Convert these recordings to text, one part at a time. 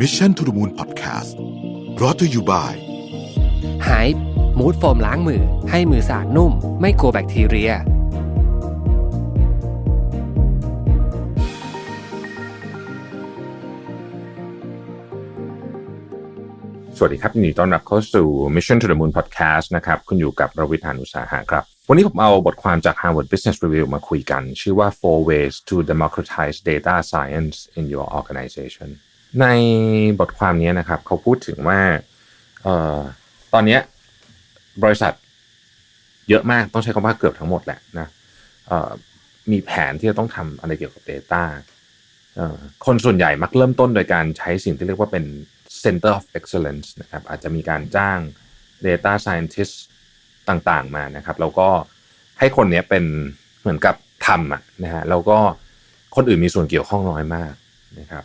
Mission to the Moon Podcast brought to you by ไฮป์มูดโฟมล้างมือ ให้มือสะอาดนุ่ม ไม่กลัวแบคทีเรีย สวัสดีครับยินดีต้อนรับเข้าสู่ Mission to the Moon Podcast นะครับ คุณอยู่กับรวิทยานุสาหะครับ วันนี้ผมเอาบทความจาก Harvard Business Review มาคุยกัน ชื่อว่า Four Ways to Democratize Data Science in Your Organization ในบทความนี้นะครับ เขาพูดถึงว่าเออตอนนี้บริษัทเยอะมากต้องใช้คำว่าเกือบทั้งหมดแหละนะมีแผนที่จะต้องทำอะไรเกี่ยวกับ Data คนส่วนใหญ่มักเริ่มต้นโดยการใช้สิ่งที่เรียกว่าเป็น Center of Excellence นะครับอาจจะมีการจ้าง Data Scientist ต่างๆมานะครับ แล้วก็ให้คนนี้เป็นเหมือนกับทำอะนะฮะแล้วก็คนอื่นมีส่วนเกี่ยวข้องน้อยมากนะครับ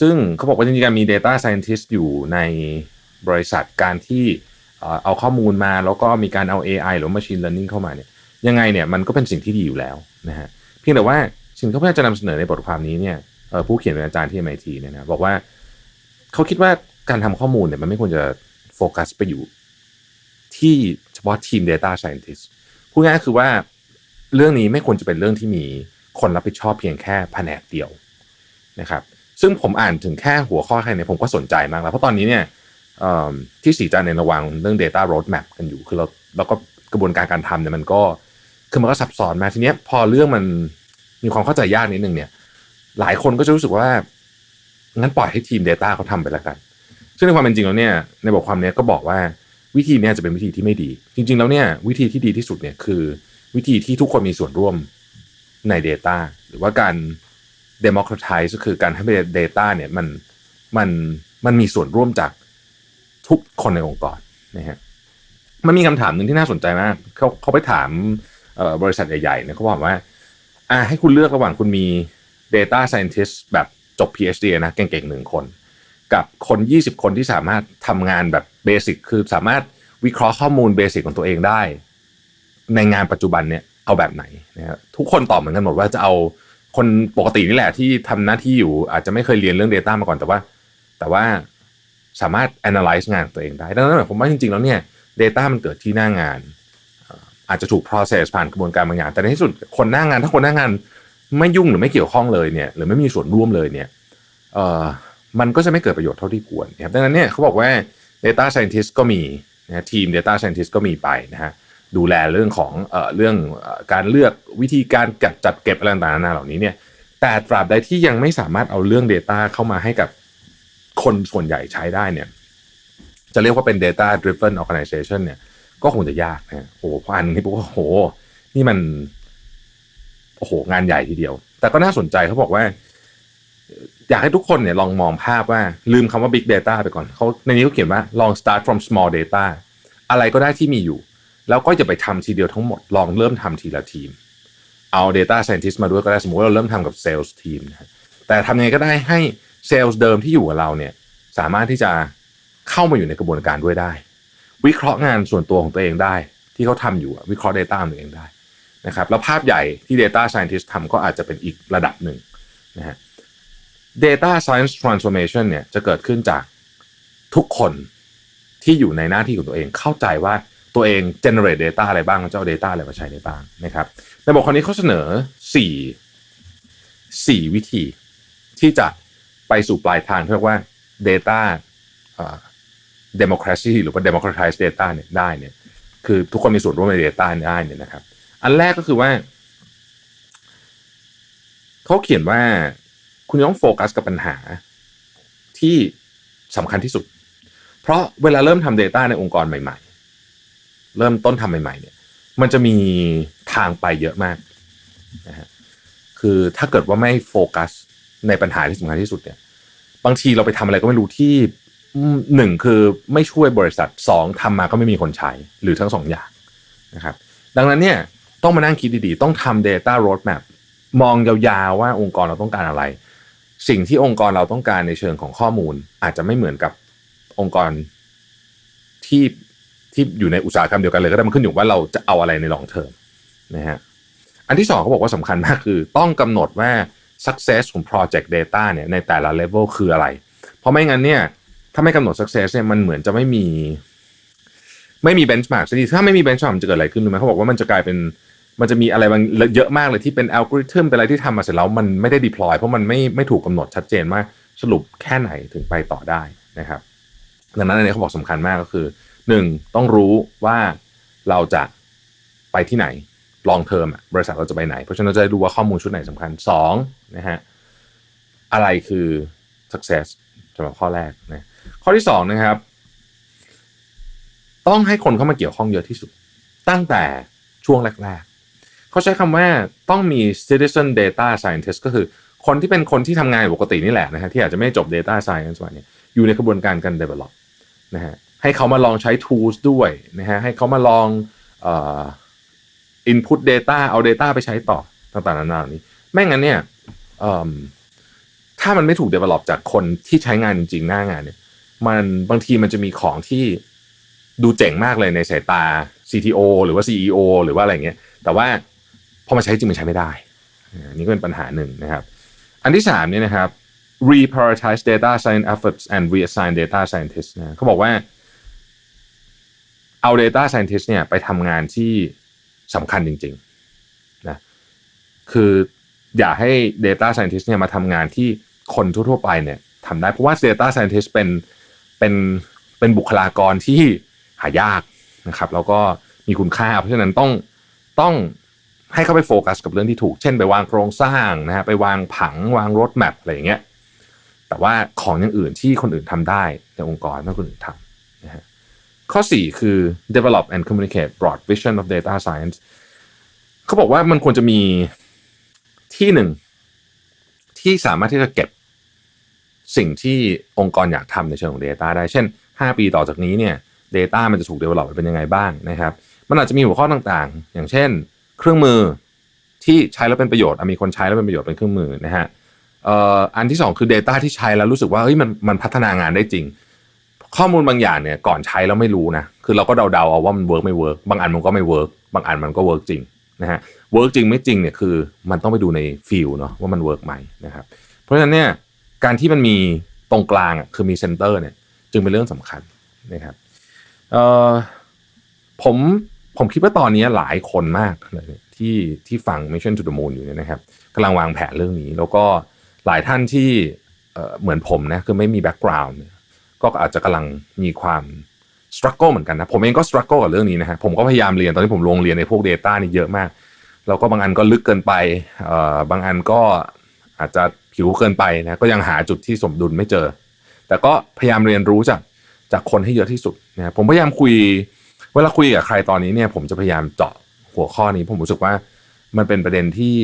ซึ่งเขาบอกว่าจริงๆมี Data Scientist อยู่ในบริษัทการที่เอาข้อมูลมาแล้วก็มีการเอา AI หรือ Machine Learning เข้ามาเนี่ยยังไงเนี่ยมันก็เป็นสิ่งที่ดีอยู่แล้วนะฮะเพียงแต่ว่าสิ่งที่เขาพยายามจะนำเสนอในบทความนี้เนี่ยผู้เขียนเป็นอาจารย์ที่ MIT เนี่ยนะบอกว่าเขาคิดว่าการทำข้อมูลเนี่ยมันไม่ควรจะโฟกัสไปอยู่ที่เฉพาะทีม Data Scientist พูดง่ายๆคือว่าเรื่องนี้ไม่ควรจะเป็นเรื่องที่มีคนรับผิดชอบเพียงแค่แผนกเดียวนะครับ ซึ่งผมอ่านถึงแค่หัวข้อแค่นี้ผมก็สนใจมากแล้ว เพราะตอนนี้เนี่ยที่สีจันในยระวังเรื่อง Data Roadmap กันอยู่ คือเราแล้วก็กระบวนการการทำเนี่ยมันก็คือมันก็ซับซ้อนมาทีเนี้ยพอเรื่องมันมีความเข้าใจยากนิดนึงเนี่ย หลายคนก็จะรู้สึกว่างั้นปล่อยให้ทีม Data เขาทำไปแล้วกัน ซึ่งในความเป็นจริงแล้วเนี่ยในบทความเนี้ยก็บอกว่าวิธีนี้จะเป็นวิธีที่ไม่ดี จริง ๆ แล้วเนี่ยวิธีที่ดีที่สุดเนี่ยคือวิธีที่ทุกคนมีส่วนร่วมใน Data หรือว่าการ democratize ก็คือการให้ Data เนี่ยมันมันมันมีส่วนร่วมจากทุกคนในองค์กรนะฮะมันมีคำถามหนึ่งที่น่าสนใจมากเขาเขาไปถามบริษัทใหญ่ๆเนี่ยเขาบอกว่าอ่าให้คุณเลือกระหว่างคุณมี Data Scientist แบบจบ PhD นะเก่งๆหนึ่งคน กับคน 20 คนที่สามารถทำงานแบบเบสิกคือสามารถวิเคราะห์ข้อมูลเบสิกของตัวเองได้ ในงานปัจจุบันเนี่ยเอาแบบไหนนะครับทุกคนตอบเหมือนกันหมดว่าจะเอา คนปกตินี่แหละที่ทำหน้าที่อยู่อาจจะไม่เคยเรียนเรื่อง Data มาก่อนแต่ว่า แต่ว่าสามารถ analyze งานตัวเองได้ ดังนั้นหมายความว่าจริงๆ แล้วเนี่ย Data มันเกิดที่หน้างาน อาจจะถูก process ผ่านกระบวนการบางอย่าง แต่ในที่สุดคนหน้างาน ถ้าคนหน้างานไม่ยุ่งหรือไม่เกี่ยวข้องเลยเนี่ย หรือไม่มีส่วนร่วมเลยเนี่ยเอ่อมันก็จะไม่เกิดประโยชน์เท่าที่ควรนะครับดังนั้นเนี่ยเขาบอกว่า data scientist ก็มีนะทีม data scientist ก็มีไปนะฮะ ดูแลเรื่องของเอ่อเรื่องการเลือกวิธีการจัดจัดเก็บอะไรต่างๆเหล่านี้เนี่ยแต่ตราบใดที่ยังไม่สามารถเอาเรื่อง Data เข้ามาให้กับคนส่วนใหญ่ใช้ได้เนี่ยจะเรียกว่าเป็น data driven organization เนี่ยก็คงจะยากนะโอ้โหพออ่านนี่ปุ๊บก็โอ้โห นี่มันโอ้โหงานใหญ่ทีเดียว แต่ก็น่าสนใจเขาบอกว่า อยากให้ทุกคนเนี่ยลองมองภาพว่าลืมคำว่า big data ไปก่อนเขาในนี้เขาเขียนว่าลอง start from small data อะไรก็ได้ที่มีอยู่ แล้วก็อย่าไปทำทีเดียวทั้งหมดลองเริ่มทำทีละทีม เอา data scientist มาด้วยก็ได้สมมติว่าเราเริ่มทำกับ sales team นะแต่ทำยังไงก็ได้ให้ sales เดิมที่อยู่กับเราเนี่ยสามารถที่จะเข้ามาอยู่ในกระบวนการด้วยได้ วิเคราะห์งานส่วนตัวของตัวเองได้ ที่เขาทำอยู่วิเคราะห์ Data ของตัวเองได้นะครับแล้วภาพใหญ่ที่ Data Scientist ทำก็อาจจะเป็นอีกระดับหนึ่งนะฮะ Data Science Transformation เนี่ยจะเกิดขึ้นจากทุกคนที่อยู่ในหน้าที่ของตัวเองเข้าใจว่า ตัวเอง generate data อะไรบ้างเจะเอา data อะไรมาใช้ได้บ้างนะครับในบทความนี้เขาเสนอ 4 4 วิธี ที่จะไปสู่ปลายทางเรียกว่า data เอ่อ democracy หรือว่า democratize data เนี่ยได้เนี่ยคือทุกคนมีส่วนร่วมใน data ได้เนี่ยนะครับ อันแรกก็คือว่า เขาเขียนว่าคุณต้องโฟกัสกับปัญหาที่สำคัญที่สุด เพราะเวลาเริ่มทำ Data ในองค์กรใหม่ๆ เริ่มต้นทำใหม่ ๆ เนี่ย มันจะมีทางไปเยอะมากนะฮะคือถ้าเกิดว่าไม่โฟกัสในปัญหาที่สำคัญที่สุดเนี่ย บางทีเราไปทำอะไรก็ไม่รู้ที่หนึ่งคือไม่ช่วยบริษัทสองทำมาก็ไม่มีคนใช้หรือทั้งสองอย่างนะครับ ดังนั้นเนี่ยต้องมานั่งคิดดีๆ ต้องทำ Data Roadmap มองยาวๆว่าองค์กรเราต้องการอะไร สิ่งที่องค์กรเราต้องการในเชิงของข้อมูล อาจจะไม่เหมือนกับองค์กรที่ ที่อยู่ในอุตสาหกรรมเดียวกันเลยก็ได้มันขึ้นอยู่ว่าเราจะเอาอะไรในลองเทอมนะฮะอันที่สองเขาบอกว่าสำคัญมากคือ ต้องกำหนดว่า success ของ project data เนี่ยในแต่ละ level คืออะไร เพราะไม่งั้นเนี่ยถ้าไม่กำหนด success เนี่ยมันเหมือนจะไม่มี ไม่มี benchmark สักทีถ้าไม่มี benchmark มันจะเกิดอะไรขึ้นรู้ไหมเขาบอกว่ามันจะกลายเป็นมันจะมีอะไรบางเยอะมากเลยที่เป็นอัลกอริทึมเป็นอะไรที่ทำมาเสร็จแล้วมันไม่ได้ deploy เพราะมันไม่ไม่ถูกกำหนดชัดเจนว่าสรุปแค่ไหนถึงไปต่อได้นะครับ ดังนั้นอันนี้เขาบอกสำคัญมากก็คือ หนึ่งต้องรู้ว่าเราจะไปที่ไหน long term อะบริษัทเราจะไปไหน เพราะฉะนั้นเราจะได้ดูว่าข้อมูลชุดไหนสำคัญสองนะฮะอะไรคือ success สำหรับข้อแรกนะข้อที่สองนะครับ ต้องให้คนเข้ามาเกี่ยวข้องเยอะที่สุด ตั้งแต่ช่วงแรก ๆ เขาใช้คำว่าต้องมี citizen data scientist ก็คือคนที่เป็นคนที่ทำงานปกตินี่แหละนะฮะที่อาจจะไม่จบ data science มาเนี่ยอยู่ในกระบวนการการ develop นะฮะ ให้เขามาลองใช้ tools ด้วยนะฮะให้เขามาลองเอ่อ input data เอา data ไปใช้ต่อต่างๆนานาเหล่านี้ไม่งั้นเนี่ยถ้ามันไม่ถูก develop จากคนที่ใช้งานจริง ๆ หน้างานเนี่ย มันบางทีมันจะมีของที่ดูเจ๋งมากเลยในสายตา CTO หรือว่า CEO หรือว่าอะไรเงี้ย แต่ว่าพอมาใช้จริงมันใช้ไม่ได้นนี้ก็เป็นปัญหาหนึ่งนะครับ อันที่สามเนี่ยนะครับ reprioritize data science efforts and reassign data scientists นะเขาบอกว่า เอา data scientist เนี่ยไปทำงานที่สำคัญจริงๆนะคืออย่าให้ data scientist เนี่ยมาทำงานที่คนทั่วๆไปเนี่ยทำได้เพราะว่า data scientist เป็นเป็นเป็นบุคลากรที่หายากนะครับแล้วก็มีคุณค่า เพราะฉะนั้นต้องต้องให้เขาไปโฟกัสกับเรื่องที่ถูก เช่น ไปวางโครงสร้างนะฮะไปวางผังวางรถแมพอะไรอย่างเงี้ยแต่ว่าของอย่างอื่นที่คนอื่นทำได้ในองค์กรไม่คนอื่นทำนะฮะ ข้อ 4 คือ develop and communicate broad vision of data science เขาบอกว่ามันควรจะมีที่หนึ่ง ที่สามารถที่จะเก็บสิ่งที่องค์กรอยากทำในเชิงของ Data ได้ เช่น 5 ปีต่อจากนี้เนี่ย Data มันจะถูก develop เป็นยังไงบ้างนะครับ มันอาจจะมีหัวข้อต่างๆ อย่างเช่น เครื่องมือที่ใช้แล้วเป็นประโยชน์มีคนใช้แล้วเป็นประโยชน์เป็นเครื่องมือนะฮะอันที่สองคือ Data ที่ใช้แล้วรู้สึกว่าเฮ้ยมันมันพัฒนางานได้จริง ข้อมูลบางอย่างเนี่ยก่อนใช้แล้วไม่รู้นะคือเราก็เดาๆเอาว่ามันเวิร์กไม่เวิร์กบางอันมันก็ไม่เวิร์กบางอันมันก็เวิร์กจริงนะฮะเวิร์กจริงไม่จริงเนี่ยคือมันต้องไปดูในฟิลเนาะว่ามันเวิร์กไหมนะครับเพราะฉะนั้นเนี่ยการที่มันมีตรงกลางอะคือมีเซนเตอร์เนี่ยจึงเป็นเรื่องสำคัญนะครับเอ่อผมผมคิดว่าตอนนี้หลายคนมากเลยที่ที่ฟัง Mission to the Moon อยู่เนี่ยนะครับกำลังวางแผนเรื่องนี้ แล้วก็หลายท่านที่เอ่อเหมือนผมนะคือไม่มีแบ็กกราวน์ ก็อาจจะกำลังมีความส t รั g เกิลเหมือนกันนะผมเองก็ส t รั g เกิลกับเรื่องนี้นะฮะผมก็พยายามเรียนตอนที่ผมลงเรียนในพวก Data นี่เยอะมาก แล้วก็บางอันก็ลึกเกินไปเอ่อบางอันก็อาจจะผิวเกินไปนะก็ยังหาจุดที่สมดุลไม่เจอ แต่ก็พยายามเรียนรู้จากจากคนให้เยอะที่สุดนะผมพยายามคุยเวลาคุยกับใครตอนนี้เนี่ย ผมจะพยายามเจาะหัวข้อนี้ ผมรู้สึกว่ามันเป็นประเด็นที่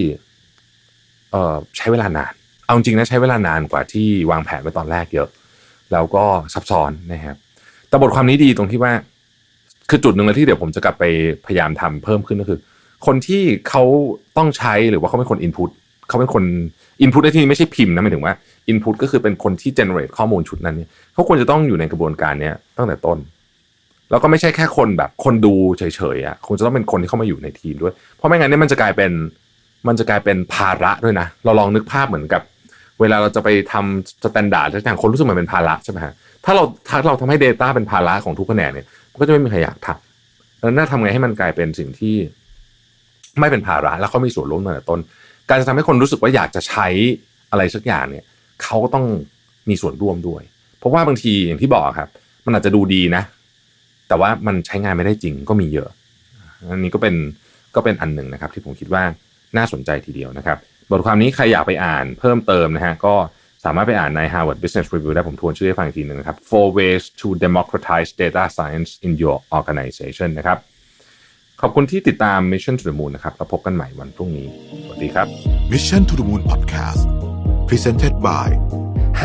เอ่อใช้เวลานาน เอาจริงนะใช้เวลานานกว่าที่วางแผนไว้ตอนแรกเยอะ แล้วก็ซับซ้อนนะครับแต่บทความนี้ดีตรงที่ว่า คือจุดหนึ่งเลยที่เดี๋ยวผมจะกลับไปพยายามทำเพิ่มขึ้นก็คือ คนที่เขาต้องใช้หรือว่าเขาเป็นคนอินพุตเขาเป็นคนอินพุตในที่นี้ไม่ใช่พิมพ์นะหมายถึงว่าอินพุตก็คือเป็นคนที่เจเนเรตข้อมูลชุดนั้นเนี่ยเขาควรจะต้องอยู่ในกระบวนการเนี้ยตั้งแต่ต้น แล้วก็ไม่ใช่แค่คนแบบคนดูเฉยๆอะคงจะต้องเป็นคนที่เข้ามาอยู่ในทีมด้วย เพราะไม่งั้นเนี่ยมันจะกลายเป็นมันจะกลายเป็นภาระด้วยนะ เราลองนึกภาพเหมือนกับ เวลาเราจะไปทำสแตนดาร์ดต่างคนรู้สึกเหมันเป็นภาระใช่ไหมฮะถ้าเราถ้าเราทำให้ Data เป็นภาระของทุกแผนกเนี่ยก็จะไม่มีใครอยากทำแล้วน่าทำไงให้มันกลายเป็นสิ่งที่ ไม่เป็นภาระแล้วเขามีส่วนร่วมตั้งแต่ต้น การจะทำให้คนรู้สึกว่าอยากจะใช้อะไรสักอย่างเนี่ยเขาก็ต้องมีส่วนร่วมด้วย เพราะว่าบางทีอย่างที่บอกครับ มันอาจจะดูดีนะ แต่ว่ามันใช้งานไม่ได้จริงก็มีเยอะ อันนี้ก็เป็นก็เป็นอันหนึ่งนะครับ ที่ผมคิดว่าน่าสนใจทีเดียวนะครับ บทความนี้ใครอยากไปอ่านเพิ่มเติมนะฮะก็สามารถไปอ่านใน Harvard Business Review ได้ผมทวนชื่อให้ฟังอีกทีหนึ่งนะครับ Four Ways to Democratize Data Science in Your Organization นะครับ ขอบคุณที่ติดตาม Mission to the Moon นะครับแล้วพบกันใหม่วันพรุ่งนี้ สวัสดีครับ Mission to the Moon Podcast Presented by ไฮ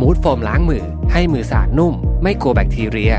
มูดโฟมล้างมือ ให้มือสะอาดนุ่ม ไม่กลัวแบคทีเรีย